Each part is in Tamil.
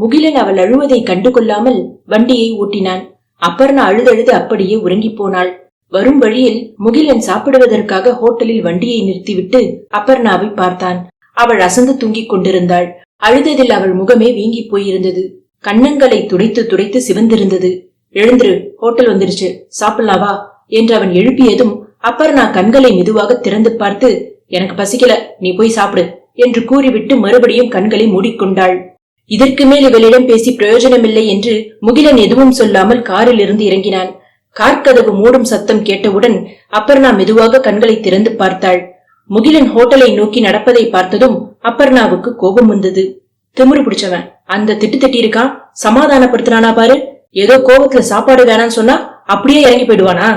முகிலன் அவள் அழுவதை கண்டு கொள்ளாமல் வண்டியை ஓட்டினான். அப்பர்ணா அழுதழுது அப்படியே உறங்கிப் போனாள். வரும் வழியில் முகிலன் சாப்பிடுவதற்காக ஹோட்டலில் வண்டியை நிறுத்திவிட்டு அப்பர்ணாவை பார்த்தான். அவள் அசந்து தூங்கிக் கொண்டிருந்தாள். அழுததில் அவள் முகமே வீங்கி போயிருந்தது. கன்னங்களை துடைத்து துடைத்து சிவந்திருந்தது. எழுந்துரு ஹோட்டல் வந்துருச்சு. சாப்பிடலாவா என்று அவன் எழுப்பியதும் அப்பர்ணா கண்களை மெதுவாக திறந்து பார்த்து எனக்கு பசிக்கல நீ போய் சாப்பிடு என்று கூறிவிட்டு மறுபடியும் கண்களை மூடிக்கொண்டாள். இதற்கு மேல் இவளிடம் பேசி பிரயோஜனமில்லை என்று முகிலன் எதுவும் சொல்லாமல் காரில் இருந்து இறங்கினான். கார் கதவு மூடும் சத்தம் கேட்டவுடன் அப்பர்ணா மெதுவாக கண்களை திறந்து பார்த்தாள். முகிலன் ஹோட்டலை நோக்கி நடப்பதை பார்த்ததும் அப்பர்ணாவுக்கு கோபம் வந்தது. திமிரு பிடிச்சவன் அந்த திட்டு திட்டிருக்கான் சமாதானப்படுத்தினானா பாரு. ஏதோ கோபத்துல சாப்பாடு வேணான்னு சொன்னா அப்படியே இறங்கி போயிடுவானா?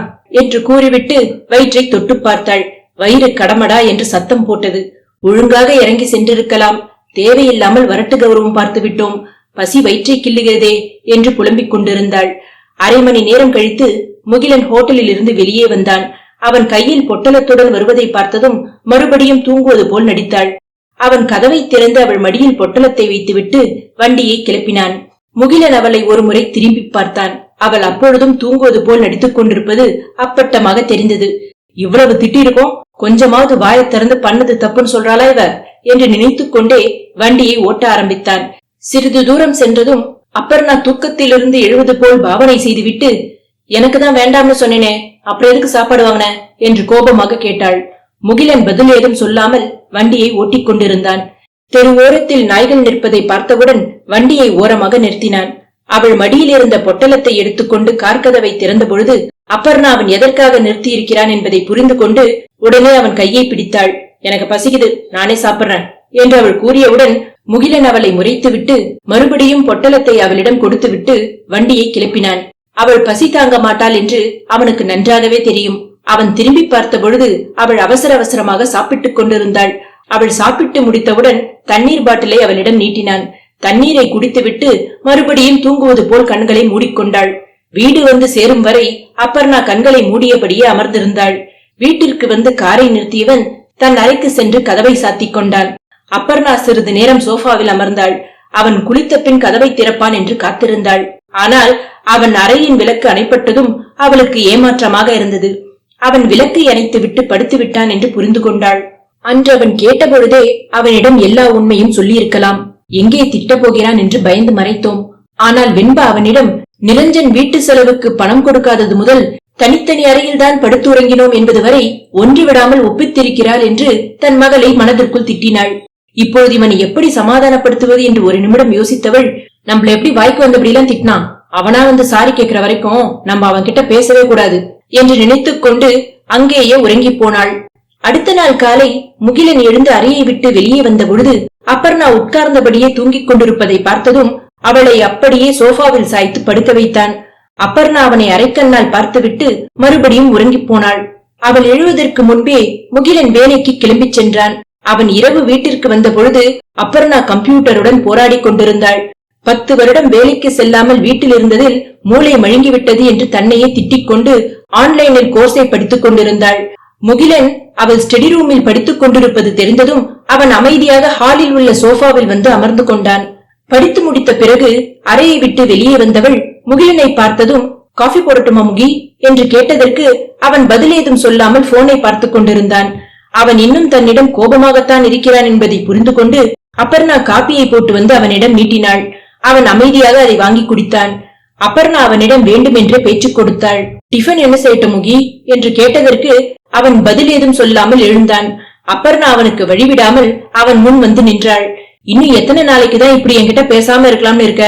என்று கூறிவிட்டு வயிற்றை தொட்டு பார்த்தாள். வயிறு கடமடா என்று சத்தம் போட்டது. ஒழுங்காக இறங்கி சென்றிருக்கலாம். தேவையில்லாமல் வரட்டு கௌரவம் பார்த்து விட்டோம். பசி வயிற்றை கிள்ளுகிறதே என்று புலம்பிக் கொண்டிருந்தாள். அரை மணி நேரம் கழித்து முகிலன் ஹோட்டலில் இருந்து வெளியே வந்தான். அவன் கையில் பொட்டலத்துடன் வருவதை பார்த்ததும் மறுபடியும் தூங்குவது போல் நடித்தாள். அவன் கதவை திறந்து அவள் மடியில் பொட்டலத்தை வைத்துவிட்டு வண்டியை கிளப்பினான். முகிலன் அவளை ஒருமுறை திரும்பி பார்த்தான். அவள் அப்பொழுதும் தூங்குவது போல் நடித்துக் கொண்டிருப்பது அப்பட்டமாக தெரிந்தது. இவ்வளவு திட்டிருக்கோம் கொஞ்சமாவது வாயை திறந்து பண்ணது தப்புன்னு சொல்றாளா இவ? என்று நினைத்துக் கொண்டே வண்டியை ஓட்ட ஆரம்பித்தான். சிறிது தூரம் சென்றதும் அப்பர்ணா தூக்கத்திலிருந்து எழுவது போல் பாவனை செய்துவிட்டு எனக்கு தான் வேண்டாம்னு சொன்னேனே அப்புறம் எதுக்கு சாப்பாடு வாங்கின? என்று கோபமாக கேட்டாள். முகிலன் பதில் ஏதும் சொல்லாமல் வண்டியை ஓட்டிக் கொண்டிருந்தான் தெரு ஓரத்தில் நாய்கள் நிற்பதை பார்த்தவுடன் வண்டியை ஓரமாக நிறுத்தினான். அவள் மடியில் இருந்த பொட்டலத்தை எடுத்துக்கொண்டு கார்கதவை திறந்தபொழுது அப்பர்ணா அவன் எதற்காக நிறுத்தி இருக்கிறான் என்பதை புரிந்து கொண்டு உடனே அவன் கையை பிடித்தாள். எனக்கு பசிக்குது நானே சாப்பிடுறேன் என்று அவள் கூறியவுடன் முகிலன் அவளை முறைத்துவிட்டு மறுபடியும் பொட்டலத்தை அவளிடம் கொடுத்துவிட்டு வண்டியை கிளப்பினான். அவள் பசி தாங்க மாட்டாள் என்று அவனுக்கு நன்றாகவே தெரியும். அவன் திரும்பி பார்த்த பொழுது அவள் அவசர அவசரமாக சாப்பிட்டுக் கொண்டிருந்தாள். அவள் சாப்பிட்டு முடித்தவுடன் தண்ணீர் பாட்டிலை அவளிடம் நீட்டினான். தண்ணீரை குடித்துவிட்டு மறுபடியும் தூங்குவது போல் கண்களை மூடிக்கொண்டாள். வீடு வந்து சேரும் வரை அப்பர்ணா கண்களை மூடியபடியே அமர்ந்திருந்தாள். வீட்டிற்கு வந்து காரை நிறுத்தியவன் தன் அறைக்கு சென்று கதவை சாத்திக் கொண்டான். அப்பர்ணா சிறிது நேரம் சோஃபாவில் அமர்ந்தாள். அவன் குளித்த பின் கதவை திறப்பான் என்று காத்திருந்தாள். ஆனால் அவன் அறையின் விளக்கு அணைப்பட்டதும் அவளுக்கு ஏமாற்றமாக இருந்தது. அவன் விளக்கை அணைத்து விட்டு படுத்து விட்டான் என்று புரிந்து கொண்டாள். அன்று அவன் கேட்டபொழுதே அவனிடம் எல்லா உண்மையும் சொல்லியிருக்கலாம். எங்கே திட்டப் போகிறான் என்று பயந்து மறைத்தோம். ஆனால் வெண்பா அவனிடம் நிரஞ்சன் வீட்டு செலவுக்கு பணம் கொடுக்காதது முதல் தனித்தனி அறையில்தான் படுத்துறங்கினோம் என்பது வரை ஒன்று விடாமல் ஒப்பித்திருக்கிறாள் என்று தன் மகளை மனதிற்குள் திட்டினாள். இப்போது இவனை எப்படி சமாதானப்படுத்துவது? என்று ஒரு நிமிடம் யோசித்தவள் நம்மள எப்படி வாய்க்கு வந்தபடியெல்லாம் திட்டினான் அவனா வந்து சாரி கேட்கிற வரைக்கும் நம்ம அவன் கிட்ட பேசவே கூடாது என்று நினைத்துக் கொண்டு அங்கேயே உறங்கி போனாள். அடுத்த நாள் காலை முகிலன் எழுந்து அறையை விட்டு வெளியே வந்த பொழுது அப்பர்ணா உட்கார்ந்தபடியே தூங்கிக் கொண்டிருப்பதை பார்த்ததும் அவளை அப்படியே சோஃபாவில் சாய்த்து படுக்க வைத்தான். அப்பர்ணா அவனை அரைக்கண்ணால் பார்த்துவிட்டு மறுபடியும் உறங்கிப் போனாள். அவள் எழுவதற்கு முன்பே முகிலன் வேலைக்கு கிளம்பிச் சென்றான். அவன் இரவு வீட்டிற்கு வந்த பொழுது அப்பர்ணா கம்ப்யூட்டருடன் போராடி கொண்டிருந்தாள். பத்து வருடம் வேலைக்கு செல்லாமல் வீட்டில் இருந்ததில் மூளை மழுங்கிவிட்டது என்று தன்னையே திட்டிக் கொண்டு ஆன்லைனில் கோர்ஸை படித்துக் கொண்டிருந்தாள். முகிலன் அவள் ஸ்டடி ரூமில் படித்துக் கொண்டிருப்பது தெரிந்ததும் அவன் அமைதியாக ஹாலில் உள்ள சோஃபாவில் வந்து அமர்ந்து கொண்டான். படித்து முடித்த பிறகு அறையை விட்டு வெளியே வந்தவள் முகிலனை பார்த்ததும் காஃபி போடட்டுமா முகி? என்று கேட்டதற்கு அவன் பதில் ஏதும் சொல்லாமல் போனை பார்த்துக் கொண்டிருந்தான். அவன் இன்னும் தன்னிடம் கோபமாகத்தான் இருக்கிறான் என்பதை புரிந்து கொண்டு அப்பர்ணா காப்பியை போட்டு வந்து அவனிடம் நீட்டினாள். அவன் அமைதியாக அதை வாங்கி குடித்தான். அப்பர்ணா அவனிடம் வேண்டுமென்றே பேச்சு கொடுத்தாள். டிஃபன் என்ன செய்யட்டும் முகி? என்று கேட்டதற்கு அவன் பதில் ஏதும் சொல்லாமல் எழுந்தான். அப்பர்ணா அவனுக்கு வழிவிடாமல் அவன் முன் வந்து நின்றாள். இன்னும் எத்தனை நாளைக்கு தான் இப்படி என்கிட்ட பேசாம இருக்கலாம்னு இருக்க?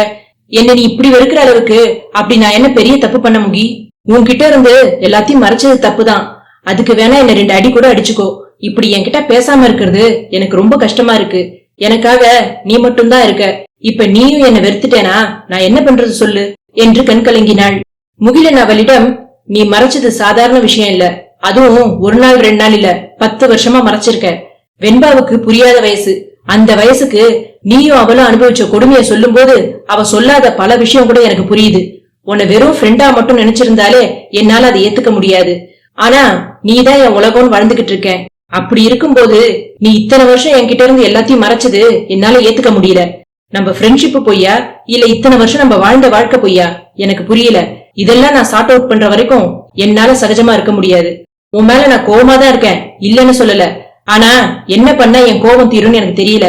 என்ன நீ இப்படி வெறுக்கிற அளவுக்கு? அப்படி நான் என்ன பெரிய தப்பு பண்ண முகி? உன்கிட்ட இருந்து எல்லாத்தையும் மறைச்சது தப்புதான். அதுக்கு வேணா என்ன ரெண்டு அடி கூட அடிச்சுக்கோ. இப்படி என்கிட்ட பேசாம இருக்கிறது எனக்கு ரொம்ப கஷ்டமா இருக்கு. எனக்காக நீ மட்டும்தான் இருக்க. இப்ப நீயும் என்ன வெறுத்துட்டேனா? நான் என்ன பண்றது சொல்லு? என்று கண் கலங்கினாள். முகிலன் அவளிடம் நீ மறைச்சது சாதாரண விஷயம் இல்ல. அதுவும் ஒரு நாள் ரெண்டு நாள் இல்ல பத்து வருஷமா மறைச்சிருக்க. வெண்பாவுக்கு புரியாத வயசு. அந்த வயசுக்கு நீயும் அவளும் அனுபவிச்ச கொடுமைய சொல்லும் போது அவ சொல்லாத பல விஷயம் கூட எனக்கு புரியுது. உன்னை வெறும் ஃப்ரெண்டா மட்டும் நினைச்சிருந்தாலே என்னால அதை ஏத்துக்க முடியாது. ஆனா நீதான் என் உலகம்னு வாழ்ந்துகிட்டு இருக்க. அப்படி இருக்கும்போது நீ இத்தனை வருஷம் என்கிட்ட இருந்து எல்லாத்தையும் மறைச்சது என்னால ஏத்துக்க முடியல. நம்ம ஃப்ரெண்ட்ஷிப் பொய்யா? இல்ல இத்தனை வருஷம் நம்ம வாழ்ந்த வாழ்க்கை பொய்யா? எனக்கு புரியல. இதெல்லாம் நான் சார்ட் அவுட் பண்ற வரைக்கும் என்னால சகஜமா இருக்க முடியாது. உன் மேல நான் கோவமா தான் இருக்கேன். இல்லன்னு சொல்லல. ஆனா என்ன பண்ண என் கோபம் தீரும்னு எனக்கு தெரியல.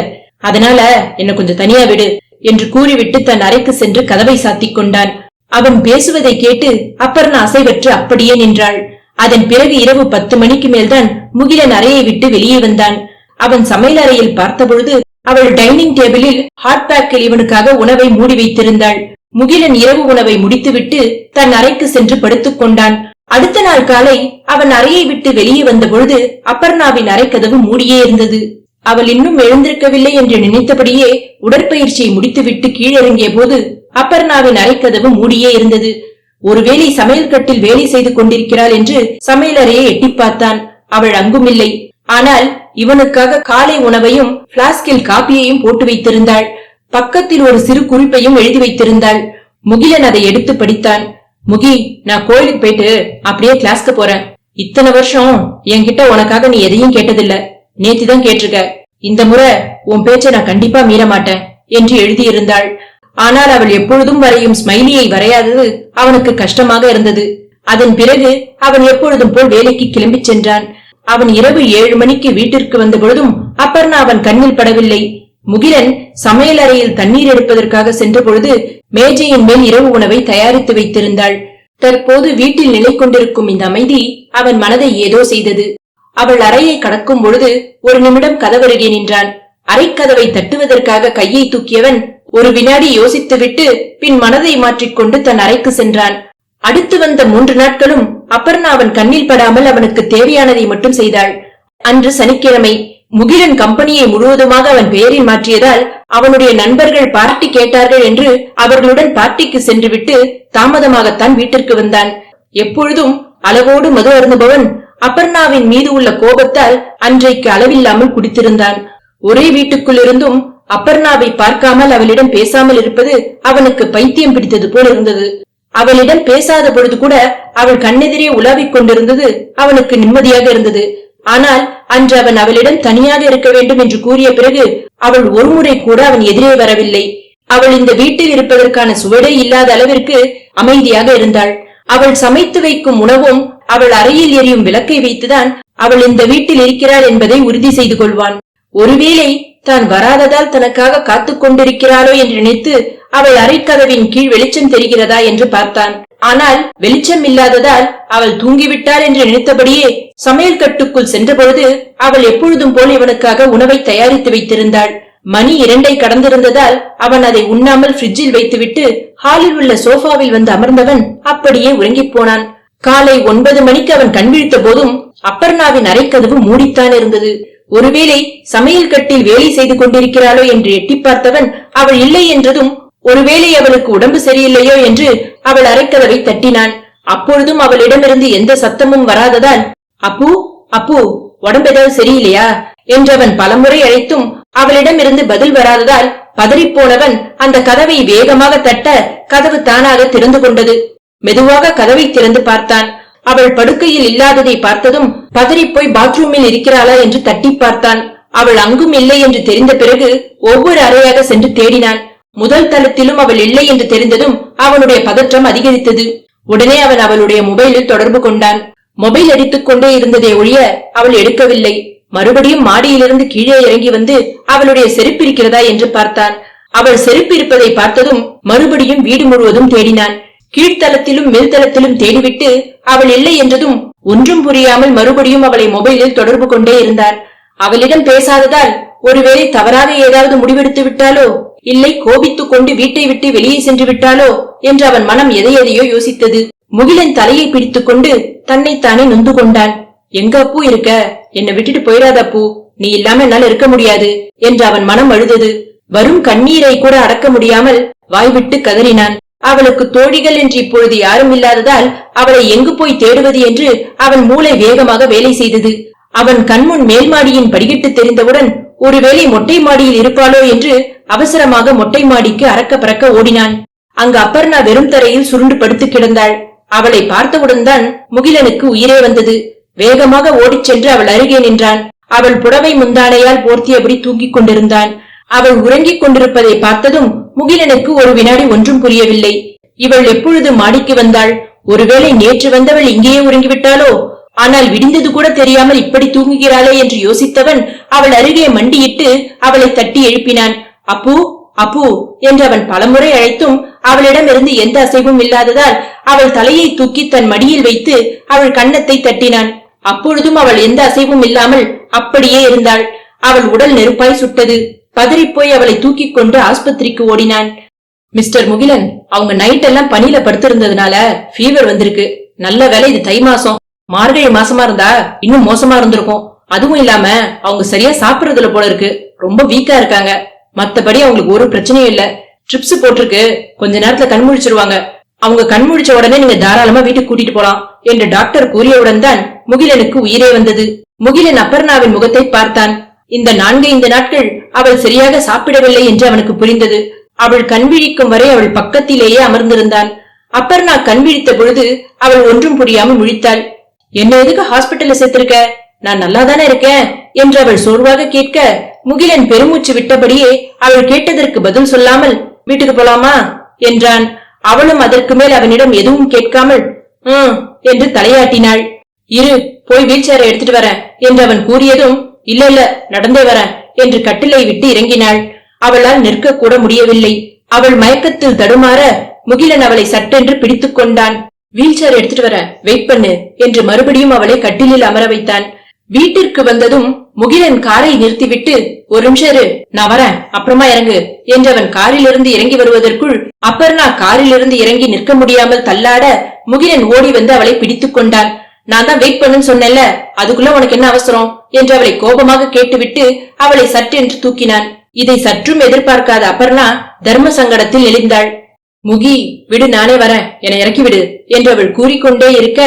அதனால என்ன கொஞ்சம் தனியா விடு என்று கூறிவிட்டு தன் அறைக்கு சென்று கதவை சாத்திக் கொண்டான். அவன் பேசுவதை கேட்டு அப்பர்ணா அசைவற்று அப்படியே நின்றாள். அதன் பிறகு இரவு பத்து மணிக்கு மேல்தான் முகிலன் அறையை விட்டு வெளியே வந்தான். அவன் சமையல் அறையில் பார்த்தபொழுது அவள் டைனிங் டேபிளில் ஹாட் பேக்கில் இவனுக்காக உணவை மூடி வைத்திருந்தாள். முகிலன் இரவு உணவை முடித்துவிட்டு தன் அறைக்கு சென்று படுத்துக் கொண்டான். அடுத்த நாள் காலை அவன் அறையை விட்டு வெளியே வந்தபொழுது அப்பர்ணாவின் அறைக்கதவு மூடியே இருந்தது. அவள் இன்னும் எழுந்திருக்கவில்லை என்று நினைத்தபடியே உடற்பயிற்சியை முடித்துவிட்டு கீழிறங்கிய போது அப்பர்ணாவின் அறைக்கதவு மூடியே இருந்தது. ஒருவேளை சமையல் கட்டில் வேலை செய்து கொண்டிருக்கிறாள் என்று சமையலறையை எட்டி பார்த்தான். அவள் அங்குமில்லை. ஆனால் இவனுக்காக காலை உணவையும் பிளாஸ்கில் காப்பியையும் போட்டு வைத்திருந்தாள். பக்கத்தில் ஒரு சிறு குறிப்பையும் எழுதி வைத்திருந்தாள். முகிலன் அதை எடுத்து படித்தான். முகி நான் கோயிலுக்கு போயிட்டு அப்படியே கிளாஸ்க்கு போறேன். இத்தனை வருஷம் என்கிட்ட உனக்காக நீ எதையும் கேட்டதில்ல. நேத்திதான் கேட்டிருக்க. இந்த முறை உன் பேச்சை நான் கண்டிப்பா மீற மாட்டேன் என்று எழுதியிருந்தாள். ஆனால் அவள் எப்பொழுதும் வரையும் ஸ்மைலியை வரையாதது அவனுக்கு கஷ்டமாக இருந்தது. அதன் பிறகு அவன் எப்பொழுதும் போல் வேலைக்கு கிளம்பிச் சென்றான். அவன் இரவு ஏழு மணிக்கு வீட்டிற்கு வந்த பொழுதும் அப்பர்ணா அவன் கண்ணில் படவில்லை. முகிலன் சமையல் அறையில் தண்ணீர் எடுப்பதற்காக சென்ற பொழுது மேஜையின் மேல் இரவு உணவை தயாரித்து வைத்திருந்தாள். தற்போது வீட்டில் நிலை கொண்டிருக்கும் இந்த அமைதி அவன் மனதை ஏதோ செய்தது. அவள் அறையை கடக்கும் பொழுது ஒரு நிமிடம் கதவருகே நின்றான். அரைக்கதவை தட்டுவதற்காக கையை தூக்கியவன் ஒரு வினாடி யோசித்துவிட்டு பின் மனதை மாற்றிக்கொண்டு தன் அறைக்கு சென்றான். அடுத்து வந்த மூன்று நாட்களும் அப்பர்ணா அவன் கண்ணில் படாமல் அவனுக்கு தேவையானதை மட்டும் செய்தாள். அன்று சனிக்கிழமை முகிலன் கம்பெனியை முழுவதுமாக அவன் பெயரில் மாற்றியதால் அவனுடைய நண்பர்கள் பார்ட்டி கேட்டார்கள் என்று அவர்களுடன் பார்ட்டிக்கு சென்றுவிட்டு தாமதமாகத்தான் வீட்டிற்கு வந்தான். எப்பொழுதும் அளவோடு மது அருந்துபவன் அப்பர்ணாவின் மீது உள்ள கோபத்தால் அன்றைக்கு அளவில்லாமல் குடித்திருந்தான். ஒரே வீட்டுக்குள் இருந்தும் அப்பர்ணாவை பார்க்காமல் அவளிடம் பேசாமல் இருப்பது அவனுக்கு பைத்தியம் பிடித்தது போல இருந்தது. அவளிடம் பேசாத பொழுது கூட அவள் கண்ணெதிரே உலாவிக் கொண்டிருந்தது அவனுக்கு நிம்மதியாக இருந்தது. ஆனால் அன்று அவன் அவளிடம் தனியாக இருக்க வேண்டும் என்று கூறிய பிறகு அவள் ஒருமுறை கூட அவன் எதிரே வரவில்லை. அவள் இந்த வீட்டில் இருப்பதற்கான சுவடே இல்லாத அளவிற்கு அமைதியாக இருந்தாள். அவள் சமைத்து வைக்கும் உணவும் அவள் அறையில் எரியும் விளக்கை வைத்துதான் அவள் இந்த வீட்டில் இருக்கிறாள் என்பதை உறுதி செய்து கொள்வான். ஒருவேளை தான் வராததால் தனக்காக காத்துக் கொண்டிருக்கிறாளோ என்று நினைத்து அவள் அறைக்கதவின் கீழ் வெளிச்சம் தெரிகிறதா என்று பார்த்தான். ஆனால் வெளிச்சம் இல்லாததால் அவள் தூங்கிவிட்டாள் என்று நினைத்தபடியே சமையல் கட்டுக்குள் சென்றபொழுது அவள் எப்பொழுதும் போல் இவனுக்காக உணவை தயாரித்து வைத்திருந்தாள். மணி இரண்டை கடந்திருந்ததால் அவன் அதை உண்ணாமல் பிரிட்ஜில் வைத்துவிட்டு ஹாலில் உள்ள சோஃபாவில் வந்து அமர்ந்தவன் அப்படியே உறங்கிப் போனான். காலை ஒன்பது மணிக்கு அவன் கண்விழித்த போதும் அப்பர்ணாவின் அரைக்கதவு மூடித்தான் இருந்தது. ஒருவேளை சமையல் கட்டில் வேலை செய்து கொண்டிருக்கிறாளோ என்று எட்டி பார்த்தவன் அவள் இல்லை என்றதும் ஒருவேளை அவளுக்கு உடம்பு சரியில்லையோ என்று அவள் அரைக்கதவை தட்டினான். அப்பொழுதும் அவளிடமிருந்து எந்த சத்தமும் வராததால் அப்பு அப்பு உடம்பு ஏதாவது சரியில்லையா? என்றவன் பலமுறை அழைத்தும் அவளிடமிருந்து பதில் வராததால் பதறிப்போனவன் அந்த கதவை வேகமாக தட்ட கதவு தானாக திறந்து கொண்டது. மெதுவாக கதவை திறந்து பார்த்தான். அவள் படுக்கையில் இல்லாததை பார்த்ததும் பதறிப்போய் பாத்ரூமில் இருக்கிறாளா என்று தட்டி பார்த்தான். அவள் அங்கும் இல்லை என்று தெரிந்த பிறகு ஒவ்வொரு அறையாக சென்று தேடினான். முதல் தளத்திலும் அவள் இல்லை என்று தெரிந்ததும் அவனுடைய பதற்றம் அதிகரித்தது. உடனே அவன் அவளுடைய மொபைலில் தொடர்பு கொண்டான். மொபைல் அடித்துக் கொண்டே இருந்ததை ஒழிய அவள் எடுக்கவில்லை. மறுபடியும் மாடியிலிருந்து கீழே இறங்கி வந்து அவளுடைய செருப்பு இருக்கிறதா என்று பார்த்தான். அவள் செருப்பு இருப்பதை பார்த்ததும் மறுபடியும் வீடு முழுவதும் தேடினான். கீழ்த்தளத்திலும் மேல்தளத்திலும் தேடிவிட்டு அவள் இல்லை என்றதும் ஒன்றும் புரியாமல் மறுபடியும் அவளை மொபைலில் தொடர்பு கொண்டே இருந்தான். அவளிடம் பேசாததால் ஒருவேளை தவறாக ஏதாவது முடிவெடுத்து விட்டாலோ இல்லை கோபித்துக் கொண்டு வீட்டை விட்டு வெளியே சென்று விட்டாலோ என்று அவன் மனம் எதை எதையோ யோசித்தது. முகிலன் தலையை பிடித்துக் கொண்டு தன்னைத்தானே நொந்து கொண்டான். எங்க அப்பு இருக்க? என்னை விட்டுட்டு போயிடாத அப்பு. நீ இல்லாம என்னால இருக்க முடியாது என்று அவன் மனம் அழுதது. வரும் கண்ணீரை கூட அடக்க முடியாமல் வாய்விட்டு கதறினான். அவளுக்கு தோழிகள் என்று இப்பொழுது யாரும் இல்லாததால் அவளை எங்கு போய் தேடுவது என்று அவன் மூளை வேகமாக வேலை செய்தது. அவன் கண்முன் மேல்மாடியின் படிகிட்டு தெரிந்தவுடன் ஒருவேளை மொட்டை மாடியில் இருப்பாளோ என்று அவசரமாக மொட்டை மாடிக்கு அறக்க பறக்க ஓடினான். அங்கு அப்பர்ணா வெறும் தரையில் சுருண்டு படுத்து கிடந்தாள். அவளை பார்த்தவுடன் தான் முகிலனுக்கு உயிரே வந்தது. வேகமாக ஓடிச் சென்று அவள் அருகே நின்றான். அவள் புடவை முந்தானையால் போர்த்தியபடி தூங்கிக் கொண்டிருந்தான். அவள் உறங்கிக் கொண்டிருப்பதை பார்த்ததும் முகிலனுக்கு ஒரு வினாடி ஒன்றும் புரியவில்லை. இவள் எப்பொழுது மாடிக்கு வந்தாள்? ஒருவேளை நேற்று வந்தவள் இங்கேயே உறங்கிவிட்டாளோ? ஆனால் விடிந்தது கூட தெரியாமல் இப்படி தூங்குகிறாளே என்று யோசித்தவன் அவள் அருகே மண்டியிட்டு அவளை தட்டி எழுப்பினான். அப்பு அப்பு என்று அவன் பலமுறை அழைத்தும் அவளிடமிருந்து எந்த அசைவும் இல்லாததால் அவள் தலையை தூக்கி தன் மடியில் வைத்து அவள் கன்னத்தை தட்டினான். அப்பொழுதும் அவள் எந்த அசைவும் இல்லாமல் அப்படியே இருந்தாள். அவள் உடல் நெருப்பாய் சுட்டது. பதறிப்போய் அவளை தூக்கிக் கொண்டு ஆஸ்பத்திரிக்கு ஓடினான். மிஸ்டர் முகிலன் அவங்க நைட் எல்லாம் பனியில படுத்திருந்ததுனால ஃபீவர் வந்திருக்கு. நல்ல வேலை இது தை மாசம். மார்கழி மாசமா இருந்தா இன்னும் மோசமா இருந்திருக்கும். அதுவும் இல்லாம அவங்க சரியா சாப்பிடுறதுல போல இருக்கு. ரொம்ப வீக்கா இருக்காங்க. மத்தபடி அவங்களுக்கு ஒரு பிரச்சனையும் இல்ல. ட்ரிப்ஸ் போட்டிருக்கு. கொஞ்ச நேரத்துல கண் முழிச்சிருவாங்க. அவங்க கண் முழிச்ச உடனே நீங்க தாராளமா வீட்டுக்கு கூட்டிட்டு போலாம் என்று டாக்டர் கூறியவுடன் தான் முகிலனுக்கு உயிரே வந்தது. முகிலன் அப்பர்ணாவின் முகத்தை பார்த்தான். இந்த நான்கு இந்த நாட்கள் அவள் சரியாக சாப்பிடவில்லை என்று அவனுக்கு புரிந்தது. அவள் கண்விழிக்கும் வரை அவள் பக்கத்திலேயே அமர்ந்திருந்தான். அப்பர்ணா கண்விழித்த பொழுது அவள் ஒன்றும் புரியாமல் முழித்தாள். என்ன எதுக்கு ஹாஸ்பிட்டல்ல சேர்த்திருக்க? நான் நல்லாதானே இருக்கேன்? என்று அவள் சோர்வாக கேட்க முகிலன் பெருமூச்சு விட்டபடியே அவள் கேட்டதற்கு பதில் சொல்லாமல் வீட்டுக்கு போலாமா? என்றான். அவளும் அதற்கு மேல் அவனிடம் எதுவும் கேட்காமல் ம் என்று தலையாட்டினாள். இரு போய் வீல் சேரை எடுத்துட்டு வரேன் என்று அவன் கூறியதும் இல்ல இல்ல நடந்தே வரேன் என்று கட்டிலை விட்டு இறங்கினாள். அவளால் நிற்க கூட முடியவில்லை. அவள் மயக்கத்தில் தடுமாற முகிலன் அவளை சட்டென்று பிடித்துக் கொண்டான். வீல் சேர் எடுத்துட்டு வரேன் வெயிட் பண்ணு என்று மறுபடியும் அவளை கட்டிலில் அமர வைத்தான். வீட்டிற்கு வந்ததும் முகிலன் காரை நிறுத்திவிட்டு ஒரு நிமிஷம் இரு நான் வரேன் அப்புறமா இறங்கு என்று அவன் காரிலிருந்து இறங்கி வருவதற்குள் அப்பர்ணா காரிலிருந்து இறங்கி நிற்க முடியாமல் தள்ளாட முகிலன் ஓடி வந்து அவளை பிடித்துக் கொண்டான். நான் தான் வெயிட் பண்ணுன்னு சொன்னேன்ல அதுக்குள்ள உனக்கு என்ன அவசரம்? என்று அவளை கோபமாக கேட்டுவிட்டு அவளை சற்றென்று தூக்கினான். இதை சற்றும் எதிர்பார்க்காத அப்பர்ணா தர்ம சங்கடத்தில் எழுந்தாள். முகி விடு நானே வரேன். என இறக்கிவிடு என்று அவள் கூறிக்கொண்டே இருக்க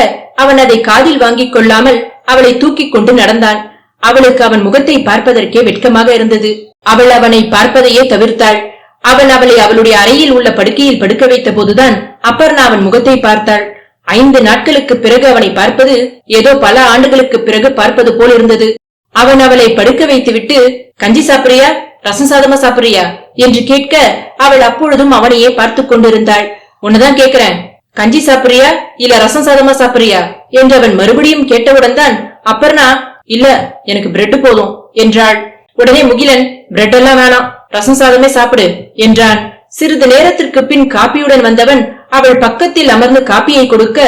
அவன் அதை காதில் வாங்கிக் கொள்ளாமல் அவளை தூக்கிக் கொண்டு நடந்தான். அவளுக்கு அவன் முகத்தை பார்ப்பதற்கே வெட்கமாக இருந்தது. அவள் அவனை பார்ப்பதையே தவிர்த்தாள். அவன் அவளை அவளுடைய அறையில் உள்ள படுக்கையில் படுக்க வைத்த போதுதான் அப்பர்ணா அவன் முகத்தை பார்த்தாள். ஐந்து நாட்களுக்கு பிறகு அவனை பார்ப்பது ஏதோ பல ஆண்டுகளுக்கு பிறகு பார்ப்பது போல் இருந்தது. அவன் அவளை படுக்க வைத்துவிட்டு கஞ்சி சாப்பிடுறியா? ரசம் சாதமா சாப்பிடுறியா? என்று கேட்க அவள் அப்பொழுதும் அவனையே பார்த்து கொண்டிருந்தாள். உன்னதான் கேக்குறேன். கஞ்சி சாப்பிடுறியா? இல்ல ரசம் சாதமா சாப்பிடுறியா? என்று அவன் மறுபடியும் கேட்டவுடன் தான் அப்பர்ணா இல்ல எனக்கு பிரெட் போதும் என்றாள். உடனே முகிலன் பிரெட் எல்லாம் வேணாம். ரசம் சாதமே சாப்பிடு என்றான். சிறிது நேரத்திற்கு பின் காப்பியுடன் வந்தவன் அவள் பக்கத்தில் அமர்ந்து காப்பியை கொடுக்க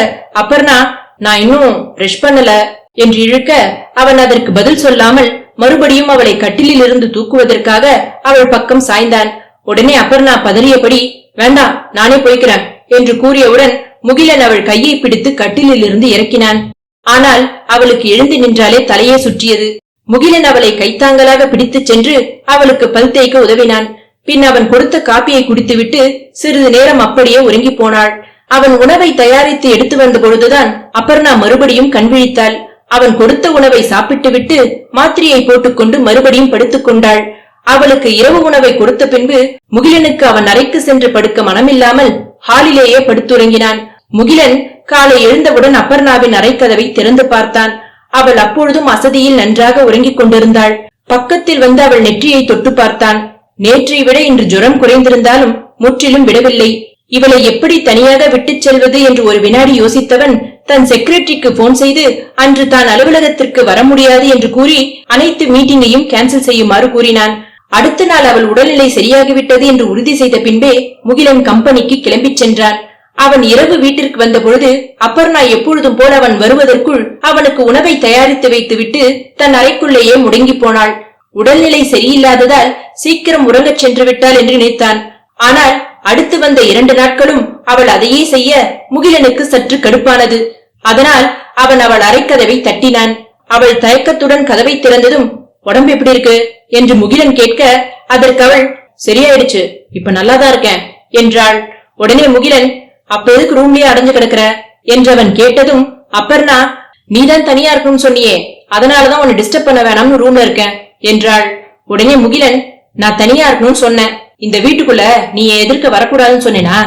அப்பர்ணா நான் இன்னும் பிரஷ் பண்ணல என்று இழுக்க அவன் அதற்கு பதில் சொல்லாமல் மறுபடியும் அவளை கட்டிலில் இருந்து தூக்குவதற்காக அவள் பக்கம் சாய்ந்தான். உடனே அப்பர்ணா பதறியபடி வேண்டாம் நானே போய்க்கிறேன் என்று கூறியவுடன் முகிலன் அவள் கையை பிடித்து கட்டிலில் இருந்து இறக்கினான். ஆனால் அவளுக்கு எழுந்து நின்றாலே தலையே சுற்றியது. முகிலன் அவளை கைத்தாங்கலாக பிடித்துச் சென்று அவளுக்கு பல் தேய்க்க உதவினான். பின் அவன் கொடுத்த காப்பியை குடித்துவிட்டு சிறிது நேரம் அப்படியே உறங்கி போனாள். அவன் உணவை தயாரித்து எடுத்து வந்த பொழுதுதான் அப்பர்ணா மறுபடியும் கண் விழித்தாள். அவன் கொடுத்த உணவை சாப்பிட்டுவிட்டு மாத்திரையை போட்டுக்கொண்டு மறுபடியும் படுத்துக் கொண்டாள். அவளுக்கு இரவு உணவை கொடுத்த பின்பு முகிலனுக்கு அவன் அறைக்கு சென்று படுக்க மனமில்லாமல் ஹாலிலேயே படுத்துறங்கினான். முகிலன் காலை எழுந்தவுடன் அப்பர்ணாவின் அறைக்கதவை திறந்து பார்த்தான். அவள் அப்பொழுதும் அசதியில் நன்றாக உறங்கிக் கொண்டிருந்தாள். பக்கத்தில் வந்து அவள் நெற்றியை தொட்டு பார்த்தான். நேற்றை விட இன்று ஜுரம் குறைந்திருந்தாலும் முற்றிலும் விடவில்லை. இவளை எப்படி தனியாக விட்டுச் செல்வது என்று ஒரு வினாடி யோசித்தவன் தன் செக்ரட்டரிக்கு போன் செய்து அன்று தான் அலுவலகத்திற்கு வர முடியாது என்று கூறி அனைத்து மீட்டிங்கையும் கேன்சல் செய்யுமாறு கூறினான். அடுத்த நாள் அவள் உடல்நிலை சரியாகிவிட்டது என்று உறுதி செய்த பின்பே முகிலன் கம்பெனிக்கு கிளம்பிச் சென்றான். அவன் இரவு வீட்டிற்கு வந்தபொழுது அப்பர்ணா எப்பொழுதும் போல் அவன் வருவதற்குள் அவனுக்கு உணவை தயாரித்து வைத்துவிட்டு தன் அறைக்குள்ளேயே முடங்கி போனாள். உடல்நிலை சரியில்லாததால் சீக்கிரம் உறங்கச் சென்று விட்டாள் என்று நினைத்தான். ஆனால் அடுத்து வந்த இரண்டு நாட்களும் அவள் அதையே செய்ய முகிலனுக்கு சற்று கடுப்பானது. அதனால் அவன் அவள் அரைக்கதவை தட்டினான். அவள் தயக்கத்துடன் கதவை திறந்ததும் உடம்பு எப்படி இருக்கு? என்று முகிலன் கேட்க அதற்கு அவள் சரியாயிடுச்சு இப்ப நல்லாதான் இருக்கேன் என்றாள். உடனே முகிலன் அப்ப எதுக்கு ரூம்லயே அடைஞ்சு கிடக்குற? என்றவன் கேட்டதும் அப்பர்ணா நீதான் தனியா இருக்கணும்னு சொன்னியே அதனாலதான் உன்னை டிஸ்டர்ப் பண்ண வேணாம்னு ரூம்ல இருக்கேன் என்றாள். உடனே முகிலன் நான் தனியா இருக்கணும்னு சொன்னேன். இந்த வீட்டுக்குள்ள நீ எதிர்க்க வரக்கூடாதுன்னு சொன்னேனா?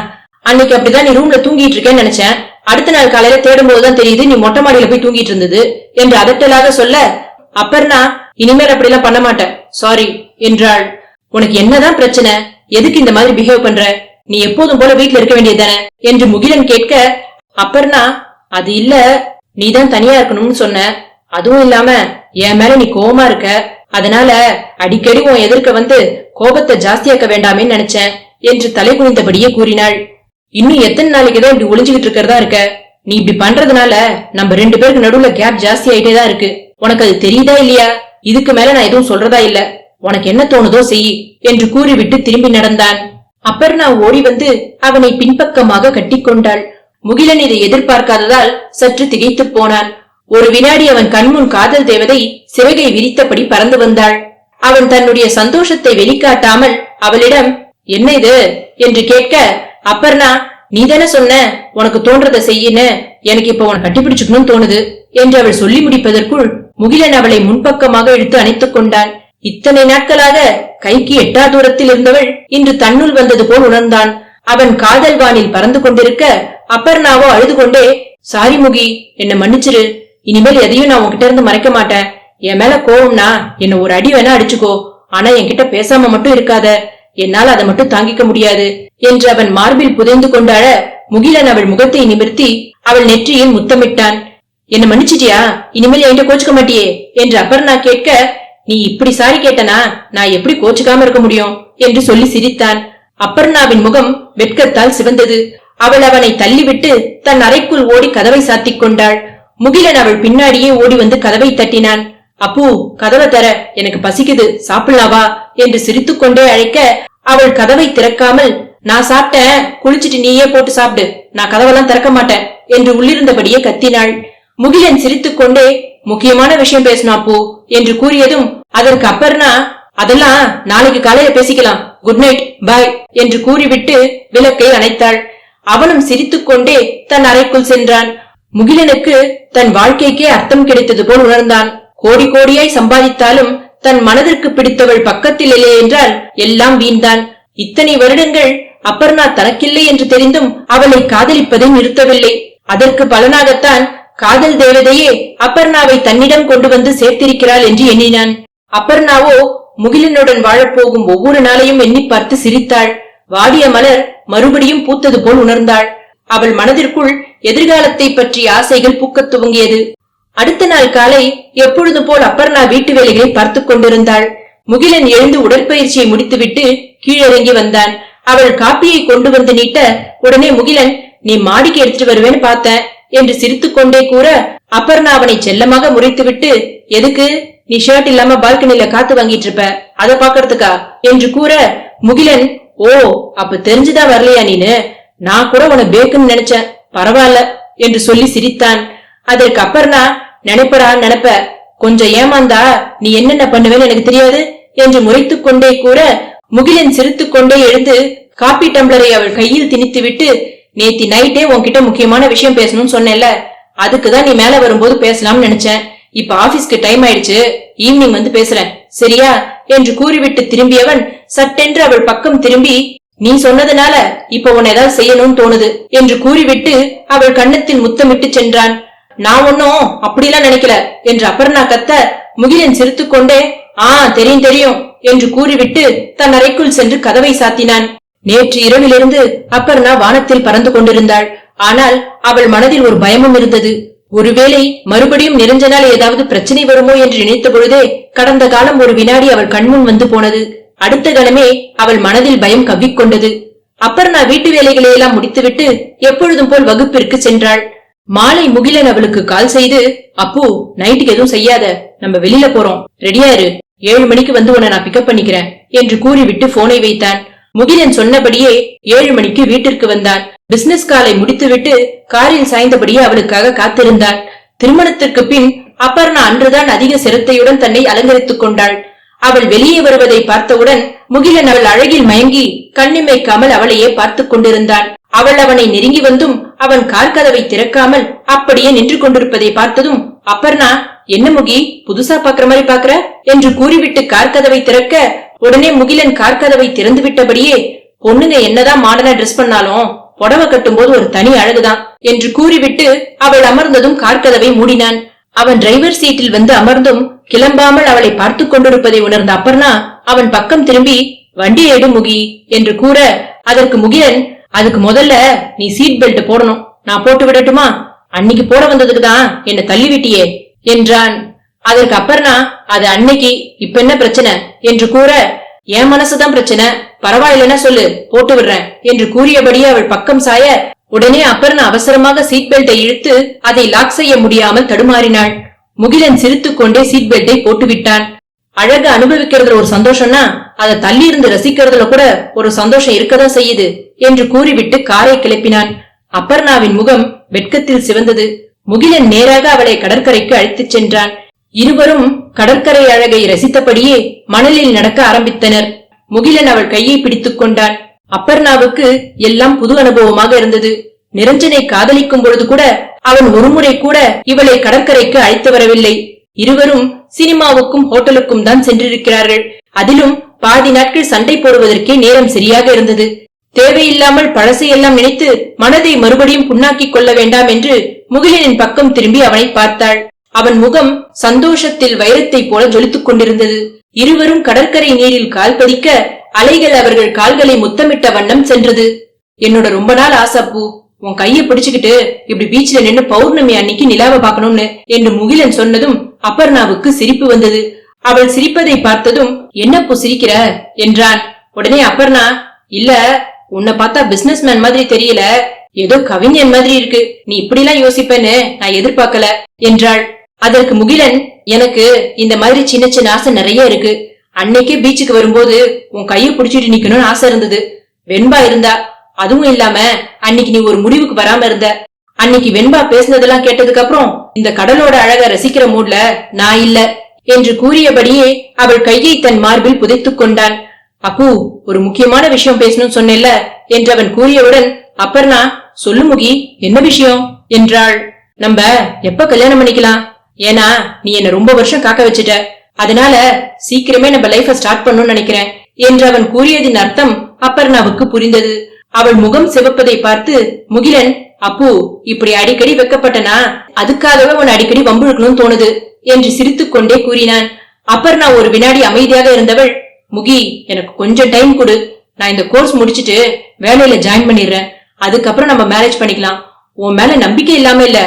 அன்னைக்கு அப்படிதான் நீ ரூம்ல தூங்கிட்டு இருக்கேன்னு நினைச்சேன். அடுத்த நாள் காலையில தேடும் போதுதான் தெரியுது நீ மொட்டை மாடியில போய் தூங்கிட்டு இருந்தது என்று அதட்டலாக சொல்ல அப்பர்ணா இனிமேல் அப்படிலாம் பண்ண மாட்டேன். சாரி என்றாள். உனக்கு என்னதான் பிரச்சனை? எதுக்கு இந்த மாதிரி பிஹேவ் பண்ற? நீ எப்போதும் போல வீட்டுல இருக்க வேண்டியதுதானே என்று முகிலன் கேட்க அப்பர்னா அது இல்ல. நீதான் தனியா இருக்கணும்னு சொன்ன. அதுவும் இல்லாம என் மேல நீ கோமா இருக்க. அதனால அடிக்கடி உன் எதிர்க்க வந்து கோபத்தை ஜாஸ்தியாக்க வேண்டாமேன்னு நினைச்சேன் என்று தலை குனிந்தபடியே கூறினாள். இன்னும் எத்தனை நாளைக்கு தான் இப்படி ஒளிஞ்சுகிட்டு இருக்கிறதா இருக்க? நீ இப்படி பண்றதுனால நம்ம ரெண்டு பேருக்கு நடுவுல கேப் ஜாஸ்தி ஆயிட்டே தான் இருக்கு. உனக்கு அது தெரியுதா இல்லையா? இதுக்கு மேல நான் எதுவும் சொல்றதா இல்ல. உனக்கு என்ன தோணுதோ செய் என்று கூறிவிட்டு திரும்பி நடந்தான். அப்பர்ணா ஓடி வந்து அவனை பின்பக்கமாக கட்டிக்கொண்டாள் முகிலன் இதை எதிர்பார்க்காததால் சற்று திகைத்து போனான். ஒரு வினாடி அவன் கண்முன் காதல் தேவதை சிவகை விரித்தபடி பறந்து வந்தாள். அவன் தன்னுடைய சந்தோஷத்தை வெளிக்காட்டாமல் அவளிடம் என்ன இது? என்று கேட்க அப்பர்ணா நீ தானே சொன்ன உனக்கு தோன்றத செய்யின்னு எனக்கு இப்ப உன கட்டிப்பிடிச்சுக்கணும்னு தோணுது என்று அவள் சொல்லி முடிப்பதற்குள் முகிலன் அவளை முன்பக்கமாக இழுத்து அணைத்துக் கொண்டான். இத்தனை நாட்களாக கைக்கு எட்டா தூரத்தில் இருந்தவள் இன்று தன்னுள் வந்தது போல் உணர்ந்தான். அவன் காதல் வானில் பறந்து கொண்டிருக்க அப்பர்ணாவோ அழுது கொண்டே சாரி முகி என்ன மன்னிச்சிரு. இனிமேல் எதையும் நான் உன்கிட்ட இருந்து மறைக்க மாட்டேன். என் மேல கோவம்னா என்ன ஒரு அடி வேணா அடிச்சுக்கோ. ஆனா என்கிட்ட பேசாம மட்டும் இருக்காத. என்னால் அதை மட்டும் தாங்கிக்க முடியாது என்று அவன் மார்பில் புதைந்து கொண்டாட முகிலன் அவள் முகத்தை நிமிர்த்தி அவள் நெற்றியில் முத்தமிட்டான். என்ன மன்னிச்சிட்டியா? இனிமேல் என்கிட்ட கோச்சுக்க மாட்டியே? என்று அபர்ணா கேட்க நீ இப்படி சாரி கேட்டனா? நான் எப்படி கோச்சுக்காம இருக்க முடியும்? என்று சொல்லி சிரித்தான். அப்பர்ணாவின் முகம் வெட்கத்தால் சிவந்தது. அவள் அவனை தள்ளிவிட்டு தன் அறைக்குள் ஓடி கதவை சாத்திக் கொண்டாள். முகிலன் அவள் பின்னாடியே ஓடி வந்து கதவை தட்டினான். அப்பு கதவை தர எனக்கு பசிக்குது சாப்பிடலாவா? என்று சிரித்துக்கொண்டே அழைக்க அவள் கதவை திறக்காமல் நான் சாப்பிட்டேன் குளிச்சிட்டு நீயே போட்டு சாப்பிடு நான் கதவெல்லாம் திறக்க மாட்டேன் என்று உள்ளிருந்தபடியே கத்தினாள். முகிலன் சிரித்துக்கொண்டே முக்கியமான விஷயம் பேசினா அப்பு என்று கூறியதும் அதற்கு அப்பர்னா அதெல்லாம் நாளைக்கு காலையில பேசிக்கலாம். குட் நைட் பாய் என்று கூறிவிட்டு விளக்கை அணைத்தாள். அவனும் சிரித்துக்கொண்டே தன் அறைக்குள் சென்றான். முகிலனுக்கு தன் வாழ்க்கைக்கே அர்த்தம் கிடைத்தது போல் உணர்ந்தான். கோடி கோடியாய் சம்பாதித்தாலும் தன் மனதிற்கு பிடித்தவள் பக்கத்தில் இல்லை என்றால் எல்லாம் வீண்தான். இத்தனை வருடங்கள் அப்பர்ணா தனக்கில்லை என்று தெரிந்தும் அவளை காதலிப்பதை நிறுத்தவில்லை. அதற்கு பலனாகத்தான் காதல் தேவதையே அப்பர்ணாவை தன்னிடம் கொண்டு வந்து சேர்த்திருக்கிறாள் என்று எண்ணினான். அப்பர்ணாவோ முகிலனுடன் வாழப்போகும் ஒவ்வொரு நாளையும் எண்ணி பார்த்து சிரித்தாள். வாடிய மலர் மறுபடியும் பூத்தது போல் உணர்ந்தாள். அவள் மனதிற்குள் எதிர்காலத்தை பற்றிய ஆசைகள் பூக்கத் துவங்கியது. அடுத்த நாள் காலை எப்பொழுது போல் அப்பர்ணா வீட்டு வேலைகளை பார்த்துக் கொண்டிருந்தாள். முகிலன் எழுந்து உடற்பயிற்சியை முடித்துவிட்டு கீழிறங்கி வந்தான். அவள் காப்பியை கொண்டு வந்து நீட்ட உடனே முகிலன் நீ மாடிக்கு எடுத்துட்டு வருவேன்னு பார்த்தேன் என்று சிரித்துக்கொண்டே கூற அப்பர்ணா அவனை செல்லமாக முறைத்துவிட்டு எதுக்கு? நீ ஷர்ட் இல்லாம பால்கனில காத்து வாங்கிட்டு இருப்ப. அத பாக்குறதுக்கா? என்று கூற முகிலன் ஓ அப்ப தெரிஞ்சுதான் வரலையா நீனு? நான் கூட உன பேக்குன்னு நினைச்சேன். பரவாயில்ல என்று சொல்லி சிரித்தான். அதற்கு அப்பர்ணா நினைப்படா நினைப்ப. கொஞ்சம் ஏமாந்தா நீ என்னென்ன பண்ணுவேன்னு எனக்கு தெரியாது என்று முறைத்துக் கொண்டே கூற முகிலன் சிரித்துக் கொண்டே எழுந்து காப்பி டம்ளரை அவள் கையில் திணித்து விட்டு நேத்தி நைட்டே உன்கிட்ட முக்கியமான விஷயம் பேசணும்னு சொன்னேன்ல. அதுக்குதான் நீ மேல வரும்போது பேசலாம்னு நினைச்சேன். இப்ப ஆபீஸ்க்கு டைம் ஆயிடுச்சு. ஈவினிங் வந்து பேசுறேன். சரியா? என்று கூறிவிட்டு திரும்பியவன் சட்டென்று அவள் பக்கம் திரும்பி நீ சொன்னதுனால இப்ப உன்னை ஏதாவது செய்யணும்னு தோணுது என்று கூறிவிட்டு அவள் கன்னத்தில் முத்தமிட்டு சென்றான். நான் ஒன்னும் அப்படிலாம் நினைக்கல என்று அபர்ணா கத்த முகிலன் சிரித்துக்கொண்டே ஆ தெரியும் தெரியும் என்று கூறிவிட்டு தன் அறைக்குள் சென்று கதவை சாத்தினான். நேற்று இரவிலிருந்து அப்பர்ணா வானத்தில் பறந்து கொண்டிருந்தாள். ஆனால் அவள் மனதில் ஒரு பயமும் இருந்தது. ஒருவேளை மறுபடியும் நெருஞ்சனால் ஏதாவது பிரச்சனை வருமோ என்று நினைத்த பொழுதே கடந்த காலம் ஒரு வினாடி அவள் கண்முன் வந்து போனது. அடுத்த கணமே அவள் மனதில் பயம் கவ்விக்கொண்டது. அப்பர்ணா வீட்டு வேலைகளை எல்லாம் முடித்துவிட்டு எப்பொழுதும் போல் வகுப்பிற்கு சென்றாள். மாலை முகிலன் அவளுக்கு கால் செய்து அப்பு நைட்டுக்கு எதுவும் செய்யாத நம்ம வெளியில போறோம். ரெடியா இரு. ஏழு மணிக்கு வந்து உன்னை நான் பிக்கப் பண்ணிக்கிறேன் என்று கூறிவிட்டு போனை வைத்தான். முகிலன் சொன்னபடியே ஏழு மணிக்கு வீட்டிற்கு வந்தான். பிசினஸ் காலை முடித்துவிட்டு காரில் சாய்ந்தபடியே அவளுக்காக காத்திருந்தான் திருமணத்திற்கு பின் அப்பர்ணா அன்றுதான் அதிக சிரத்தையுடன் தன்னை அலங்கரித்துக் கொண்டாள். அவள் வெளியே வருவதை பார்த்தவுடன் முகிலன் அவள் அழகில் மயங்கி கண்ணிமைக்காமல் அவளையே பார்த்துக் கொண்டிருந்தான். அவள் அவனை நெருங்கி வந்தும் அவன் கார் கதவை திறக்காமல் அப்படியே நின்று கொண்டிருப்பதை பார்த்ததும் அப்பர்ணா என்ன முகி? புதுசா பாக்குற மாதிரி பாக்குற? என்று கூறிவிட்டு கார் கதவை திறக்க உடனே முகிலன் கார் கதவை திறந்து விட்டபடியே பொண்ணுங்க என்னதான் மாடர்னா ட்ரெஸ் பண்ணாலும் புடவை கட்டும் போது ஒரு தனி அழகுதான் என்று கூறிவிட்டு அவள் அமர்ந்ததும் கார் கதவை மூடினான். அவன் டிரைவர் சீட்டில் வந்து அமர்ந்தும் கிளம்பாமல் அவளை பார்த்து கொண்டிருப்பதை உணர்ந்த அப்பர்ணா அவன் பக்கம் திரும்பி வண்டி எடு முகி என்று கூற அதற்கு முகிலன் அதுக்கு முதல்ல நீ சீட் பெல்ட் போடணும். நான் போட்டு விடட்டுமா? அன்னைக்கு போட வந்ததுக்கு தான் என்ன தள்ளி விட்டியே என்றான். அதற்கு அப்பர்னா அது அன்னைக்கு இப்ப என்ன பிரச்சனை? என்று கூற என் மனசுதான் பிரச்சனை. பரவாயில்லைன்னா சொல்லு போட்டு விடுறேன் என்று கூறியபடியே அவள் பக்கம் சாய உடனே அப்பர்ணா அவசரமாக சீட் பெல்ட்டை இழுத்து அதை லாக் செய்ய முடியாமல் தடுமாறினாள். முகிலன் சிரித்துக் கொண்டே சீட் பெல்ட்டை போட்டு விட்டான் அழகு அனுபவிக்கிறதுல ஒரு சந்தோஷம்னா அதை தள்ளி இருந்து ரசிக்கிறதுல கூட ஒரு சந்தோஷம் இருக்கதான் செய்யுது என்று கூறிவிட்டு காரை கிளப்பினான். அப்பர்ணாவின் முகம் வெட்கத்தில் சிவந்தது. முகிலன் நேராக அவளை கடற்கரைக்கு அழைத்துச் சென்றான். இருவரும் கடற்கரை அழகை ரசித்தபடியே மணலில் நடக்க ஆரம்பித்தனர். முகிலன் அவள் கையை பிடித்துக் கொண்டான். அப்பர்ணாவுக்கு எல்லாம் புது அனுபவமாக இருந்தது. நிரஞ்சனை காதலிக்கும் பொழுது கூட அவன் ஒருமுறை கூட இவளை கடற்கரைக்கு அழைத்து வரவில்லை. இருவரும் சினிமாவுக்கும் ஹோட்டலுக்கும் தான் சென்றிருக்கிறார்கள். அதிலும் பாதி நாட்கள் சண்டை போடுவதற்கே நேரம் சரியாக இருந்தது. தேவையில்லாமல் பழசையெல்லாம் நினைத்து மனதை மறுபடியும் புண்ணாக்கிக் கொள்ள வேண்டாம் என்று முகிலனின் பக்கம் திரும்பி அவனை பார்த்தாள். அவன் முகம் சந்தோஷத்தில் வைரத்தை போல ஜொலித்துக் கொண்டிருந்தது. இருவரும் கடற்கரை நீரில் கால் பதிக்க அலைகள் அவர்கள் கால்களை முத்தமிட்ட வண்ணம் சென்றது. என்னோட ரொம்ப நாள் ஆசைப்பூ உன் கைய பிடிச்சுக்கிட்டு இப்படி பீச்ல நின்னு பௌர்ணமி அன்னைக்கு நிலாவை பார்க்கணும்னு என்று முகிலன் சொன்னதும் அபர்ணாவுக்கு சிரிப்பு வந்தது. அவள் சிரிப்பதை பார்த்ததும் என்னப்போ சிரிக்கிற? என்றான். உடனே அபர்ணா இல்ல உன்னை பார்த்தா பிசினஸ் மேன் மாதிரி தெரியல. ஏதோ கவிஞன் மாதிரி இருக்கு. நீ இப்படிலாம் யோசிப்பேன்னு நான் எதிர்பார்க்கல என்றாள். அதற்கு முகிலன் எனக்கு இந்த மாதிரி சின்ன சின்ன ஆசை நிறைய இருக்கு. அன்னைக்கே பீச்சுக்கு வரும்போது உன் கைய பிடிச்சிட்டு நிக்கணும்னு ஆசை இருந்தது. வெண்பா இருந்தா அதுவும் இல்லாம அன்னைக்கு நீ ஒரு முடிவுக்கு வராம இருந்த. அன்னைக்கு வெண்பா பேசினதெல்லாம் கேட்டதுக்கு அப்புறம் இந்த கடலோட அழக ரசிக்கிற மூட்ல நான் இல்ல என்று கூறியபடியே அவள் கையை தன் மார்பில் புதைத்துக் கொண்டான் அப்பு ஒரு முக்கியமான விஷயம் பேசணும்னு சொன்னேல்ல என்று அவன் கூறியவுடன் அப்பர்ணா சொல்லு முகி என்ன விஷயம்? என்றாள். நம்ம எப்ப கல்யாணம் பண்ணிக்கலாம்? ஏன்னா நீ என்ன ரொம்ப வருஷம் காக்க வச்சுட்ட. அதனால சீக்கிரமே நம்ம லைஃப ஸ்டார்ட் பண்ணணும்னு நினைக்கிறேன் என்று அவன் கூறியதின் அர்த்தம் அப்பர்ணாவுக்கு புரிந்தது. அவள் முகம் சிவப்பதை பார்த்து முகிலன் அப்பு இப்படி அடிக்கடி வெக்கப்பட்டனா? அதுக்காகவே உன் அடிக்கடி வம்புழுக்கணும்னு தோணுது என்று சிரித்துக் கொண்டே கூறினான் அப்பர்ணா ஒரு வினாடி அமைதியாக இருந்தவள். முகி எனக்கு கொஞ்சம் டைம் கொடு. நான் இந்த கோர்ஸ் முடிச்சிட்டு வேலையில ஜாயின் பண்ணிடுறேன். அதுக்கப்புறம் நம்ம மேரேஜ் பண்ணிக்கலாம். உன் மேல நம்பிக்கை இல்லாம இல்ல.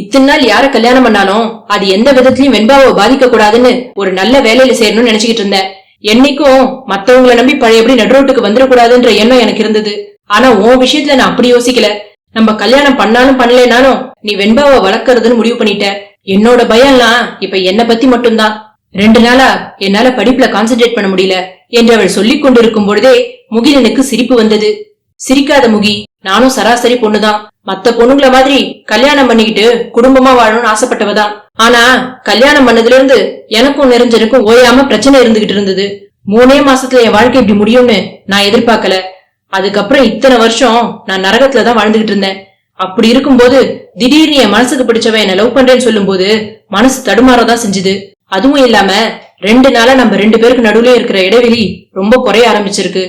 இத்தனை நாள் யார கல்யாணம் பண்ணாலும் அது எந்த விதத்திலயும் வெண்பாவை பாதிக்க கூடாதுன்னு ஒரு நல்ல வேலையில சேரணும்னு நினைச்சுக்கிட்டு இருந்தேன். என்னைக்கும் மத்தவங்கள நம்பி பழையபடி நடுரோட்டுக்கு வந்துடக்கூடாதுன்ற எண்ணம் எனக்கு இருந்தது. ஆனா உன் விஷயத்துல நான் அப்படி யோசிக்கல. நம்ம கல்யாணம் பண்ணாலும் பண்ணலைனாலும் நீ வெண்பாவை வளர்க்கறதுன்னு முடிவு பண்ணிட்ட. என்னோட பயம்லாம் இப்ப என்ன பத்தி மட்டும்தான். ரெண்டு நாளா என்னால படிப்புல கான்சென்ட்ரேட் பண்ண முடியல என்று அவள் சொல்லிக் கொண்டிருக்கும் பொழுதே முகிலனுக்கு சிரிப்பு வந்தது. சிரிக்காத முகி நானும் சராசரி பொண்ணுதான். மத்த பொண்ணுங்கள மாதிரி கல்யாணம் பண்ணிக்கிட்டு குடும்பமா வாழணும்னு ஆசைப்பட்டவதான். ஆனா கல்யாணம் பண்ணதுல இருந்து எனக்கும் நெருஞ்சனுக்கும் ஓயாம பிரச்சனை இருந்துகிட்டு இருந்தது. மூணே மாசத்துல என் வாழ்க்கை இப்படி முடியும்னு நான் எதிர்பார்க்கல. அதுக்கப்புறம் இத்தனை வருஷம் நான் நரகத்துல தான் வாழ்ந்துகிட்டு இருந்தேன். அப்படி இருக்கும்போது திடீர்னு என் மனசுக்கு பிடிச்சவன் என்ன லவ் பண்றேன்னு சொல்லும்போது மனசு தடுமாறதான் செஞ்சுது. அதுவும் இல்லாம ரெண்டு நாளா நம்ம ரெண்டு பேருக்கு நடுவுல இருக்கிற இடைவெளி ரொம்ப குறைய ஆரம்பிச்சிருக்கு.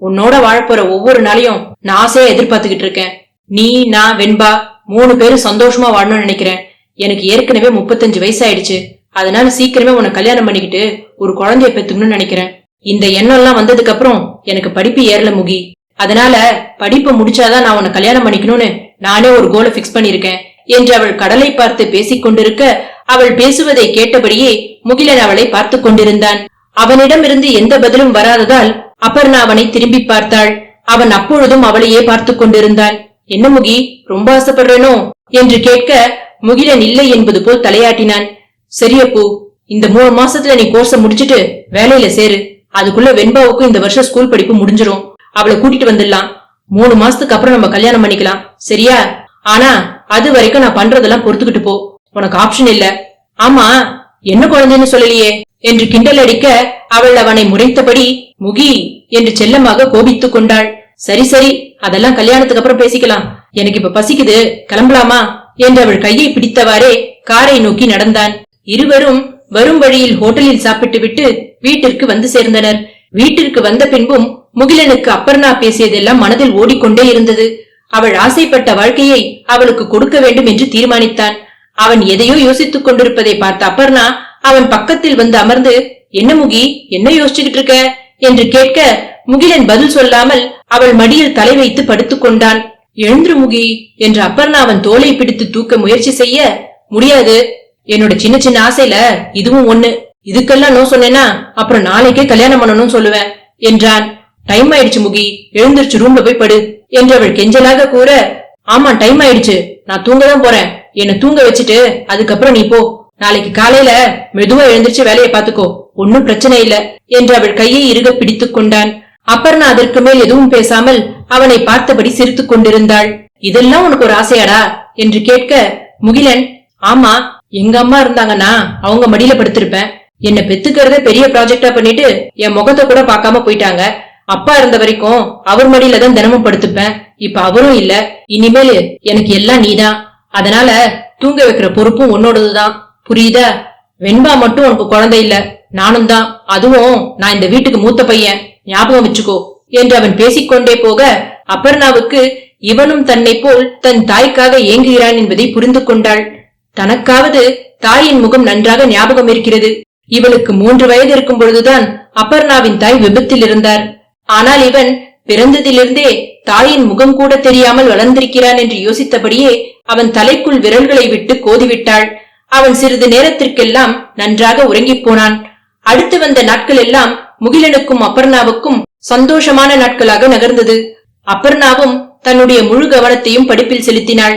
உன்னோட வாழப்போற ஒவ்வொரு நாளையும் நான் ஆசையா எதிர்பார்த்துக்கிட்டு இருக்கேன். நீ நான் வெண்பா மூணு பேரும் சந்தோஷமா வாழணும்னு நினைக்கிறேன். எனக்கு ஏற்கனவே முப்பத்தஞ்சு வயசு ஆயிடுச்சு அதனால சீக்கிரமே உன்னை கல்யாணம் பண்ணிக்கிட்டு ஒரு குழந்தைய பெத்துக்கணும்னு நினைக்கிறேன். இந்த எண்ணம் எல்லாம் வந்ததுக்கு அப்புறம் எனக்கு படிப்பு ஏறல முகி. அதனால படிப்பு முடிச்சாதான் நான் உன்னை கல்யாணம் பண்ணிக்கணும்னு நானே ஒரு கோலை பிக்ஸ் பண்ணிருக்கேன் என்று அவள் கடலை பார்த்து பேசிக் கொண்டிருக்க அவள் பேசுவதை கேட்டபடியே முகிலன் அவளை பார்த்து கொண்டிருந்தான். அவனிடமிருந்து எந்த பதிலும் வராததால் அப்பர்ணா அவனை திரும்பி பார்த்தாள். அவன் அப்பொழுதும் அவளையே பார்த்து கொண்டிருந்தான். என்ன முகி ரொம்ப ஆசைப்படுறேனோ? என்று கேட்க முகிலன் இல்லை என்பது போல் தலையாட்டினான். சரியப்பூ இந்த மூணு மாசத்துல நீ கோர்ஸ முடிச்சிட்டு வேலையில சேரு. அதுக்குள்ள வெண்பாவுக்கும் இந்த வருஷம் ஸ்கூல் படிப்பு முடிஞ்சிரும். அவளை கூட்டிட்டு வந்துடலாம். மூணு மாசத்துக்கு அப்புறம் நம்ம கல்யாணம் பண்ணிக்கலாம். சரியா? ஆனா அது வரைக்கும் நான் பண்றதெல்லாம் பொறுத்துக்கிட்டு போ. உனக்கு ஆப்ஷன் இல்ல. ஆமா என்ன குழந்தைன்னு சொல்லலையே? என்று கிண்டல் அடிக்க அவள் அவனை முறைத்தபடி முகி என்று செல்லமாக கோபித்துக் கொண்டாள். சரி சரி அதெல்லாம் கல்யாணத்துக்கு அப்புறம் பேசிக்கலாம். எனக்கு இப்ப பசிக்குது. கிளம்பலாமா? என்று அவள் கையை பிடித்தவாறே காரை நோக்கி நடந்தான். இருவரும் வரும் வழியில் ஹோட்டலில் சாப்பிட்டு விட்டு வீட்டிற்கு வந்து சேர்ந்தனர். வீட்டிற்கு வந்த பின்பும் முகிலனுக்கு அப்பர்ணா பேசியதெல்லாம் மனதில் ஓடிக்கொண்டே இருந்தது. அவள் ஆசைப்பட்ட வாழ்க்கையை அவளுக்கு கொடுக்க வேண்டும் என்று தீர்மானித்தான். அவன் எதையோ யோசித்துக் கொண்டிருப்பதை பார்த்த அப்பர்ணா அவன் பக்கத்தில் வந்து அமர்ந்து என்ன முகி என்ன யோசிச்சுக்கிட்டு இருக்க? என்று கேட்க முகிலன் பதில் சொல்லாமல் அவள் மடியில் தலை வைத்து படுத்துக் கொண்டான். எழுந்துரு முகி என்று அப்பர்ணா அவன் தோலை பிடித்து தூக்க முயற்சி செய்ய முடியாது. என்னோட சின்ன சின்ன ஆசையில இதுவும் ஒண்ணு. இதுக்கெல்லாம் நோ சொன்னேன்னா அப்புறம் நாளைக்கே கல்யாணம் பண்ணணும்னு சொல்லுவேன் என்றான். டைம் ஆயிடுச்சு முகி. எழுந்திருச்சு ரூம்ல போய் படு என்று அவள் கெஞ்சலாக கூற ஆமா டைம் ஆயிடுச்சு. நான் தூங்க தான் போறேன். என்ன தூங்க வச்சுட்டு அதுக்கப்புறம் நீ போ. நாளைக்கு காலையில மெதுவா எழுந்திருச்சு வேலையை பாத்துக்கோ ஒன்னும் பிரச்சனை இல்ல. என்று அவள் கையை இறுக பிடித்துக் கொண்டான். அப்பர்ணா அதற்கு மேல் எதுவும் பேசாமல் அவனை பார்த்தபடி சிரித்துக் கொண்டிருந்தாள். இதெல்லாம் உனக்கு ஒரு ஆசையாடா? என்று கேட்க முகிலன் ஆமா எங்க அம்மா இருந்தாங்கன்னா அவங்க மடியில படுத்திருப்பேன். என்ன பெத்துக்கிறத பெரிய ப்ராஜெக்டா பண்ணிட்டு என் முகத்தை கூட பார்க்காம போயிட்டாங்க. அப்பா இருந்த வரைக்கும் அவர் மடியில தான் தினமும் படுத்துப்பேன். இப்ப அவரும் இல்ல. இனிமேல் எனக்கு எல்லாம் நீதான். அதனால தூங்க வைக்கிற பொறுப்பும் உன்னோடதுதான். புரியுதா? வெண்பா மட்டும் உனக்கு குழந்தை இல்ல. நானும் தான். அதுவும் நான் இந்த வீட்டுக்கு மூத்த பையன். ஞாபகம் வச்சுக்கோ. என்று அவன் பேசிக்கொண்டே போக அபர்ணாவுக்கு இவனும் தன்னை போல் தன் தாய்க்காக ஏங்குகிறான் என்பதை புரிந்து கொண்டாள். தனக்காவது தாயின் முகம் நன்றாக ஞாபகம் இருக்கிறது. இவளுக்கு மூன்று வயது இருக்கும் பொழுதுதான் அபர்ணாவின் தாய் விபத்தில் இருந்தார். ஆனால் இவன் பிறந்ததிலிருந்தே தாயின் முகம் கூட தெரியாமல் வளர்ந்திருக்கிறான் என்று யோசித்தபடியே அவன் தலைக்குள் விரல்களை விட்டு கோதிவிட்டாள். அவன் சிறிது நேரத்திற்கெல்லாம் நன்றாக உறங்கிப் போனான் அடுத்து வந்த நாட்கள் எல்லாம் முகிலனுக்கும் அபர்ணாவுக்கும் சந்தோஷமான நாட்களாக நகர்ந்தது. அபர்ணாவும் தன்னுடைய முழு கவனத்தையும் படிப்பில் செலுத்தினாள்.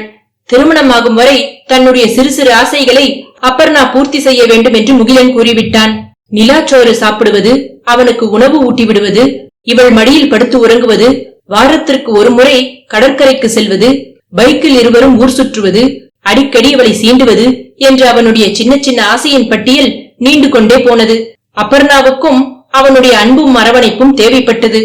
திருமணமாகும் வரை தன்னுடைய சிறு சிறு ஆசைகளை அபர்ணா பூர்த்தி செய்ய வேண்டும் என்று முகிலன் கூறிவிட்டான். நிலாச்சோறு சாப்பிடுவது அவனுக்கு உணவு ஊட்டி விடுவது இவள் மடியில் படுத்து உறங்குவது வாரத்திற்கு ஒரு முறை கடற்கரைக்கு செல்வது பைக்கில் இருவரும் ஊர் சுற்றுவது அடிக்கடி அவளை சீண்டுவது என்று அவனுடைய சின்ன சின்ன ஆசையின் பட்டியல் நீண்டு கொண்டே போனது. அபர்ணாவுக்கும் அவனுடைய அன்பும் அரவணைப்பும் தேவைப்பட்டது.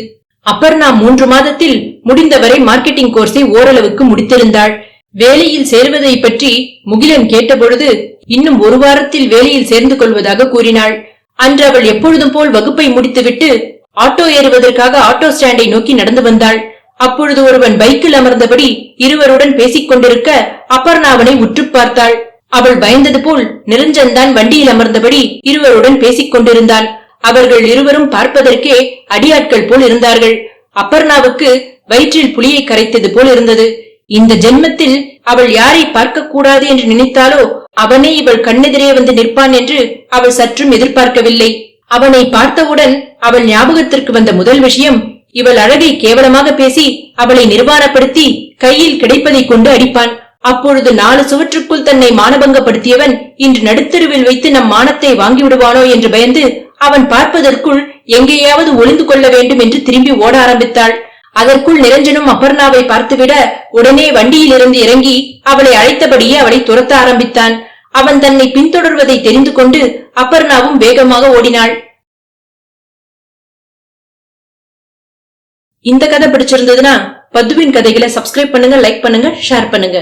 அபர்ணா மூன்று மாதத்தில் முடிந்தவரை மார்க்கெட்டிங் கோர்ஸை ஓரளவுக்கு முடித்திருந்தாள். வேலையில் சேர்வதை பற்றி முகிலன் கேட்டபொழுது இன்னும் ஒரு வாரத்தில் வேலையில் சேர்ந்து கொள்வதாக கூறினாள். அன்று அவள் எப்பொழுதும் போல் வகுப்பை முடித்துவிட்டு ஆட்டோ ஏறுவதற்காக ஆட்டோ ஸ்டாண்டை நோக்கி நடந்து வந்தாள். அப்பொழுது ஒருவன் பைக்கில் அமர்ந்தபடி இருவருடன் பேசிக் கொண்டிருக்க அபர்ணாவனை உற்று பார்த்தாள். அவள் பயந்தது போல் நிரஞ்சன்தான் வண்டியில் அமர்ந்தபடி இருவருடன் பேசிக் கொண்டிருந்தான் அவர்கள் இருவரும் பார்ப்பதற்கே அடியாட்கள் போல் இருந்தார்கள். அபர்ணாவுக்கு வயிற்றில் புலியை கரைத்தது போல் இருந்தது. இந்த ஜென்மத்தில் அவள் யாரை பார்க்க கூடாது என்று நினைத்தாலோ அவனே இவள் கண்ணெதிரே வந்து நிற்பான் என்று அவள் சற்றும் எதிர்பார்க்கவில்லை. அவனை பார்த்தவுடன் அவள் ஞாபகத்திற்கு வந்த முதல் விஷயம் இவள் அழகை கேவலமாக பேசி அவளை நிர்வாணப்படுத்தி கையில் கிடைப்பதை கொண்டு அடிப்பான். அப்பொழுது நாலு சுவற்றுக்குள் தன்னை மானபங்கப்படுத்தியவன் இன்று நடுத்தருவில் வைத்து நம் மானத்தை வாங்கிவிடுவானோ என்று பயந்து அவன் பார்ப்பதற்குள் எங்கேயாவது ஒளிந்து கொள்ள வேண்டும் என்று திரும்பி ஓட ஆரம்பித்தாள். அதற்குள் நிரஞ்சனும் அபர்ணாவை பார்த்துவிட உடனே வண்டியிலிருந்து இறங்கி அவளை அழைத்தபடியே அவளை துரத்த ஆரம்பித்தான். அவன் தன்னை பின்தொடர்வதை தெரிந்து கொண்டு அபர்ணாவும் வேகமாக ஓடினாள். இந்த கதை பிடிச்சிருந்ததுன்னா பத்துவின் கதைகளை சப்ஸ்கிரைப் பண்ணுங்க லைக் பண்ணுங்க ஷேர் பண்ணுங்க.